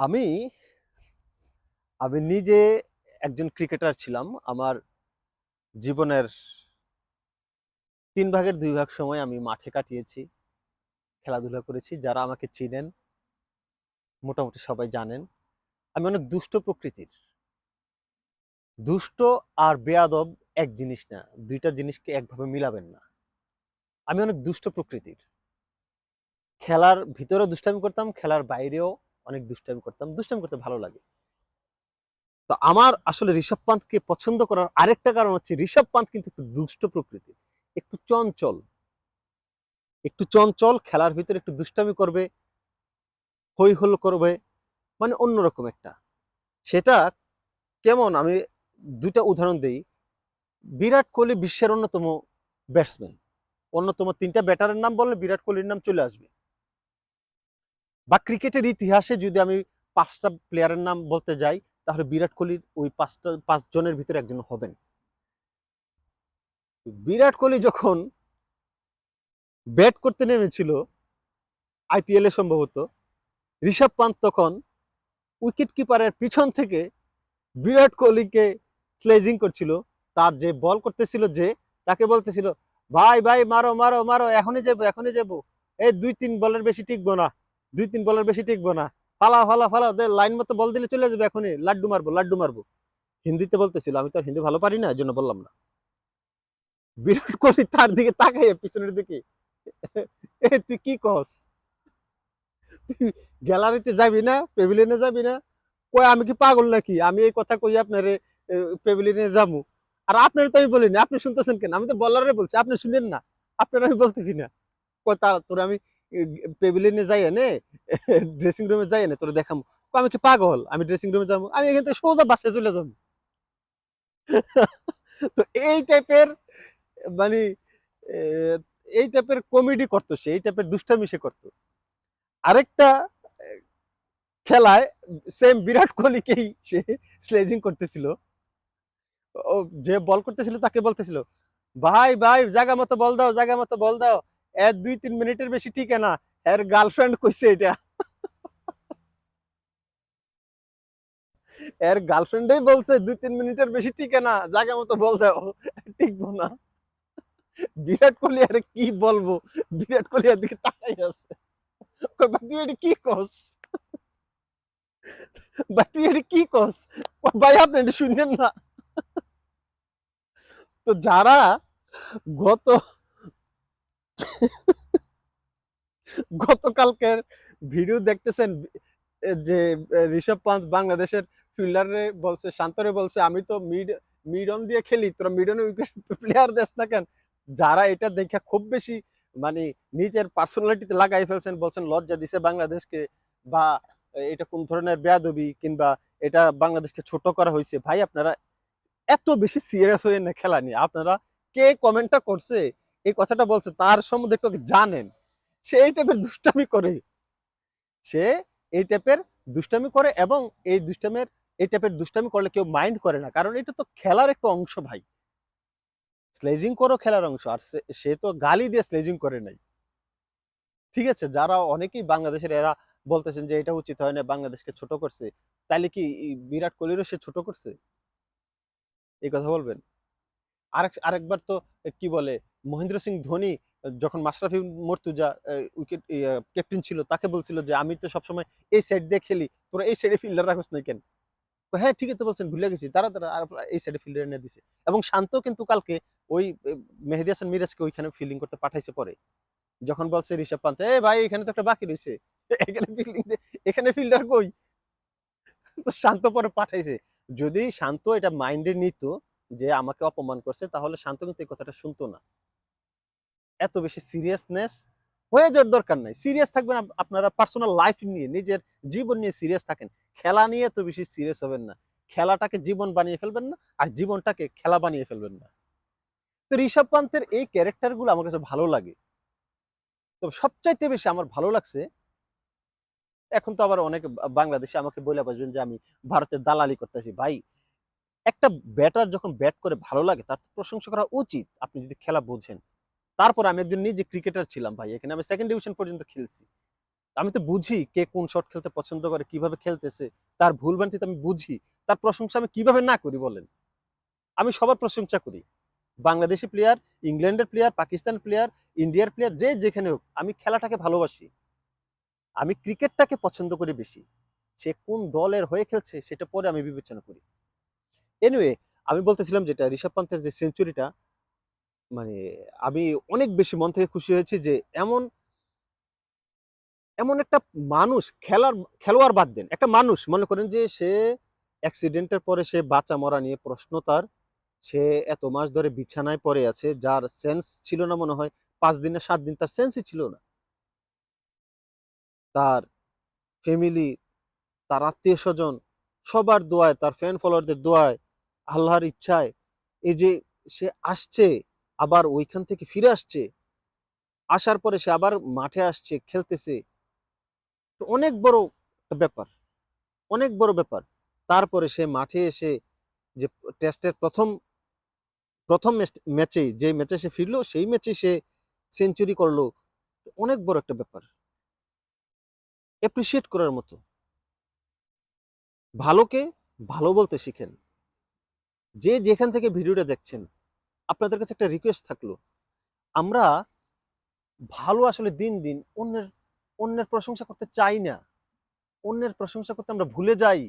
আমি আমি নিজে একজন ক্রিকেটার ছিলাম। আমার জীবনের তিন ভাগের দুই ভাগ সময় আমি মাঠে কাটিয়েছি, খেলাধুলা করেছি। যারা আমাকে চিনেন, মোটামুটি সবাই জানেন, আমি অনেক দুষ্ট প্রকৃতির। দুষ্ট আর বেয়াদব এক জিনিস না, দুইটা জিনিসকে একভাবে মিলাবেন না। আমি অনেক দুষ্ট প্রকৃতির। খেলার ভিতরেও দুষ্টামি করতাম, খেলার বাইরেও অনেক দুষ্টামি করতাম। দুষ্টামি করতে ভালো লাগে। তো আমার আসলে ঋষভ পান্তকে পছন্দ করার আরেকটা কারণ হচ্ছে ঋষভ পান্ত কিন্তু একটু দুষ্ট প্রকৃতির। একটু চঞ্চল। একটু চঞ্চল, খেলার ভিতরে একটু দুষ্টামি করবে হই হল করবে মানে অন্যরকম একটা। সেটা কেমন? আমি দুইটা উদাহরণ দিই। বিরাট কোহলি বিশ্বের অন্যতম ব্যাটসম্যান অন্যতম তিনটা ব্যাটারের নাম বললে বিরাট কোহলির নাম চলে আসবে। বা ক্রিকেটের ইতিহাসে যদি আমি পাঁচটা প্লেয়ারের নাম বলতে যাই, তাহলে বিরাট কোহলির ওই পাঁচটা, পাঁচ জনের ভিতরে একজন হবেন। বিরাট কোহলি যখন ব্যাট করতে নেমেছিল আইপিএল এ সম্ভবত, ঋষভ পান্ত তখন উইকেট কিপারের পিছন থেকে বিরাট কোহলিকে স্লেজিং করছিল। তার যে বল করতেছিল যে, তাকে বলতেছিল, ভাই ভাই, মারো মারো মারো, এখনই যাব এখনই যাব। এই দুই, তিন বলের বেশি টিকবো না। দুই তিন বলের বেশি টিকবো না। ফালা ফালা ফালা লাইন মতো বল দিলে চলে যাবে এখনই। লাড্ডু মারবো লাড্ডু মারবো। হিন্দিতে বলতেছিল, আমি তো আর হিন্দি ভালো পারি না জন্য বললাম না। বিরাট কোহলি তার দিকে তাকাইয়া পিছনের দিকে। এ, তুই কি কস? তুই গ্যালারিতে যাবি না পেভিলিয়নে যাবি না? কই আমি কি পাগল নাকি? আমি এই কথা কই আপনারে পেভিলিয়নে যাব। আর আপনার তো আমি বলিনি, আপনি শুনতেছেন কেন? আমি তো বলারে বলছি, আপনি শুনেন না। আপনার আমি বলতেছি না। কই তার, তোর আমি পেভিলিয়নে যাই নে ড্রেসিং রুমে যাই না তোর দেখাম। আমি কি পাগল? আমি ড্রেসিং রুমে যাব। আমি এখান থেকে সোজা বাসায় চলে যাব। তো এই টাইপের মানে এই টাইপের কমেডি করতো সে, এই টাইপের দুষ্টামি সে করতো। আরেকটা খেলায় সেম বিরাট কোহলিকেই সে স্লেজিং করতেছিল। যে বল করতেছিল তাকে বলতেছিল, ভাই ভাই জায়গা মতো বল দাও জায়গা মতো বল দাও। এর দুই, তিন মিনিটের বেশি টিকে না। এর গার্লফ্রেন্ড কইছে এটা। এর গার্লফ্রেন্ডই বলছে, দুই, তিন মিনিটের বেশি টিকে না। জায়গা মতো বল দাও। না। বিরাট কোহলি, আরে কি বলব? বিরাট কোহলি এর দিকে তাকাই আছে। তুই এটা কি কস ভাই তুই এটা কি কস ভাই, আপনি এটা না। তো যারা গত গতকালকের ভিডিও দেখতেছেন যে ঋষভ পান্ত বাংলাদেশের ফিল্ডারে বলছে, শান্তরে বলছে, আমি তো মিড, মিডন দিয়ে খেলি, তোরা মিডনে উইকেট প্লেয়ার দেশ না কেন? যারা এটা দেখে খুব বেশি মানে নিজের পার্সোনালিটিতে লাগাই ফেলছেন, বলছেন, লজ্জা দিছে বাংলাদেশকে বা এটা কোন ধরনের বেয়াদবি কিংবা এটা বাংলাদেশকে ছোট করা হয়েছে? ভাই, আপনারা এত বেশি সিরিয়াস হয়ে না খেলা নিয়ে, আপনারা কে কমেন্টটা করছে? এই কথাটা বলছে, তার সম্বন্ধে একটু জানেন। সে এই টাইপের দুষ্টামি করে। সে এই টাইপের দুষ্টামি করে এবং এই দুষ্টামের, এই টাইপের দুষ্টামি করলে কেউ মাইন্ড করে না। কারণ এটা তো খেলার একটা অংশ ভাই। স্লেজিং করো খেলার অংশ, আর সে- তো গালি দিয়ে স্লেজিং করে নাই। ঠিক আছে, যারা অনেকেই বাংলাদেশের, এরা বলতেছেন যে এটা উচিত হয় না, বাংলাদেশকে ছোট করছে। তাইলে কি বিরাট কোহলিরও সে ছোট করছে? এই কথা বলবেন? আরেক, আরেকবার তো কি বলে মহেন্দ্র সিং ধোনি যখন মাশরাফি মর্তুজা উইকেট ক্যাপ্টেন ছিল, তাকে বলছিল যে, আমি তো সবসময় এই সাইড দিয়ে খেলি, তোরা এই সাইডে ফিল্ডার রাখোস না কেন? তো হ্যাঁ ঠিকই তো বলছেন, ভুলে গেছি তারা তারা আর এই সাইডে ফিল্ডার এনে দিছে। এবং শান্ত কিন্তু কালকে ওই মেহেদি হাসান মিরাজকে ওইখানে ফিল্ডিং করতে পাঠাইছে পরে। যখন বলছে ঋষভ পান্ত, এ ভাই, এখানে তো একটা বাকি রয়েছে এখানে ফিল্ডিং এখানে ফিল্ডার কই? তো শান্ত পরে পাঠাইছে। যদি শান্ত এটা মাইন্ডে নিত যে, আমাকে অপমান করছে, তাহলে শান্ত কিন্তু এই কথাটা শুনতো না। এত বেশি সিরিয়াসনেস হয়ে যাওয়ার দরকার নাই। সিরিয়াস থাকবেন আপনারা পার্সোনাল লাইফ নিয়ে, নিজের জীবন নিয়ে সিরিয়াস থাকেন। খেলা নিয়ে তো বেশি সিরিয়াস হবেন না। খেলাটাকে জীবন বানিয়ে ফেলবেন না আর জীবনটাকে খেলা বানিয়ে ফেলবেন না। তো ঋষভ পান্তের এই ক্যারেক্টারগুলো আমার কাছে ভালো লাগে। তো সবচাইতে বেশি আমার ভালো লাগছে, এখন তো আবার অনেক বাংলাদেশে আমাকে বলে বসবেন যে আমি ভারতের দালালি করতেছি। ভাই, একটা ব্যাটার যখন ব্যাট করে ভালো লাগে, তার প্রশংসা করা উচিত। আপনি যদি খেলা বোঝেন। তারপর আমি একজন নিজে ক্রিকেটার ছিলাম ভাই, এখানে আমি সেকেন্ড ডিভিশন পর্যন্ত খেলছি। আমি তো বুঝি কে কোন শট খেলতে পছন্দ করে, কীভাবে খেলতেছে, তার ভুল ভ্রান্তি আমি বুঝি, তার প্রশংসা আমি কীভাবে না করি বলেন? আমি সবার প্রশংসা করি। বাংলাদেশি প্লেয়ার ইংল্যান্ডের প্লেয়ার পাকিস্তান প্লেয়ার ইন্ডিয়ার প্লেয়ার যে যেখানে হোক, আমি খেলাটাকে ভালোবাসি। আমি ক্রিকেটটাকে পছন্দ করি বেশি। সে কোন দলের হয়ে খেলছে, সেটা পরে আমি বিবেচনা করি। এনিওয়ে আমি বলতেছিলাম যেটা ঋষভ পান্তের যে সেঞ্চুরিটা মানে আমি অনেক বেশি মন থেকে খুশি হয়েছি যে এমন এমন একটা মানুষ খেলার, খেলোয়াড় বাদ দেন। একটা মানুষ, মনে করেন যে সে অ্যাক্সিডেন্টের পরে সে বাঁচা মরা নিয়ে প্রশ্ন তার, সে এত মাস ধরে বিছানায় পড়ে আছে, যার সেন্স ছিল না মনে হয়, পাঁচ দিনে সাত দিন তার সেন্সই ছিল না। তার ফ্যামিলি তার আত্মীয় স্বজন সবার দোয়ায়, তার ফ্যান ফলোয়ারদের দোয়ায়, আল্লাহর ইচ্ছায়, এই যে সে আসছে আবার ওইখান থেকে ফিরে আসছে। আসার পরে সে আবার মাঠে আসছে, খেলতেছে। তো অনেক বড় ব্যাপার, অনেক বড় ব্যাপার। তারপরে সে মাঠে এসে যে টেস্টের প্রথম প্রথম ম্যাচে যে ম্যাচে সে ফিরলো, সেই ম্যাচে সে সেঞ্চুরি করল। অনেক বড় একটা ব্যাপার। অ্যাপ্রিসিয়েট করার মতো। ভালোকে ভালো বলতে শিখেন। যে যেখান থেকে ভিডিওটা দেখছেন আপনাদের কাছে একটা রিকোয়েস্ট থাকল। আমরা ভালো আসলে দিন দিন অন্যের অন্যের প্রশংসা করতে চাই না। অন্যের প্রশংসা করতে আমরা ভুলে যাই।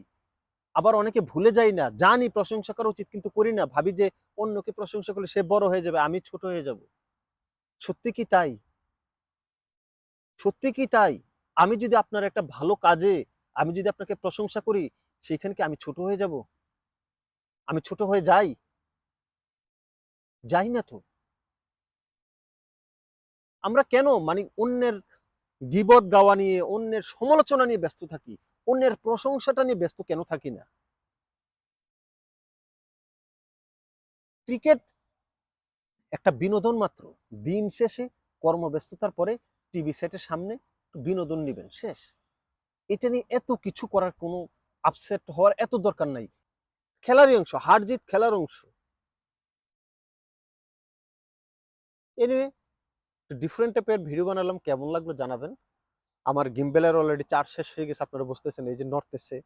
আবার অনেকে ভুলে যাই না। জানি প্রশংসা করা উচিত কিন্তু করি না। ভাবি যে অন্যকে প্রশংসা করলে সে বড় হয়ে যাবে, আমি ছোট হয়ে যাব। সত্যি কি তাই? সত্যি কি তাই? আমি যদি আপনার একটা ভালো কাজে, আমি যদি আপনাকে প্রশংসা করি, সেখানে কি আমি ছোট হয়ে যাব? আমি ছোট হয়ে যাই? যাই না তো। আমরা কেন মানে অন্যের গিবত গাওয়া নিয়ে, অন্যের সমালোচনা নিয়ে ব্যস্ত থাকি? অন্যের প্রশংসাটা নিয়ে ব্যস্ত কেন থাকি না? ক্রিকেট একটা বিনোদন মাত্র। দিন শেষে কর্মব্যস্ততার পরে টিভি সেটের সামনে বিনোদন নেবেন, শেষ। এটা নিয়ে এত কিছু করার কোনো আপসেট হওয়ার এত দরকার নাই। খেলারই অংশ হার জিত খেলার অংশ। এনিওয়ে ডিফারেন্ট টাইপের ভিডিও বানালাম, কেমন লাগল জানাবেন। আমার গিম্বেলের অলরেডি চার্জ শেষ হয়ে গেছে, আপনারা বুঝতেছেন, এই যে নড়তেছে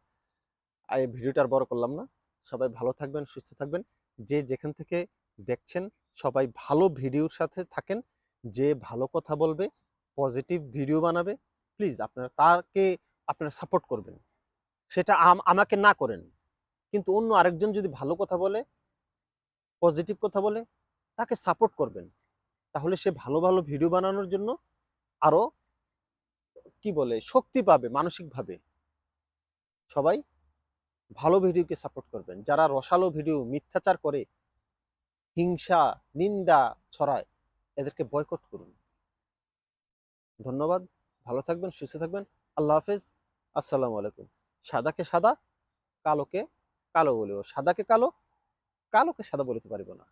আর এই ভিডিওটা আর বড় করলাম না। সবাই ভালো থাকবেন, সুস্থ থাকবেন। যে যেখান থেকে দেখছেন, সবাই ভালো ভিডিওর সাথে থাকেন। যে ভালো কথা বলবে পজিটিভ ভিডিও বানাবে প্লিজ আপনারা তাকে, আপনারা সাপোর্ট করবেন। সেটা আম- আমাকে না করেন। কিন্তু অন্য আরেকজন যদি ভালো কথা বলে পজিটিভ কথা বলে, তাকে সাপোর্ট করবেন। তাহলে সে ভালো ভালো ভিডিও বানানোর জন্য আরও কি বলে, শক্তি পাবে মানসিকভাবে। সবাই ভালো ভিডিওকে সাপোর্ট করবেন। যারা রসালো ভিডিও মিথ্যাচার করে, হিংসা, নিন্দা ছড়ায়, এদেরকে বয়কট করুন। ধন্যবাদ। ভালো থাকবেন, সুস্থ থাকবেন। আল্লাহ হাফেজ। আসসালামু আলাইকুম। সাদাকে সাদা, কালোকে কালো বলিও। সাদাকে কালো, কালোকে সাদা বলতে পারিব না।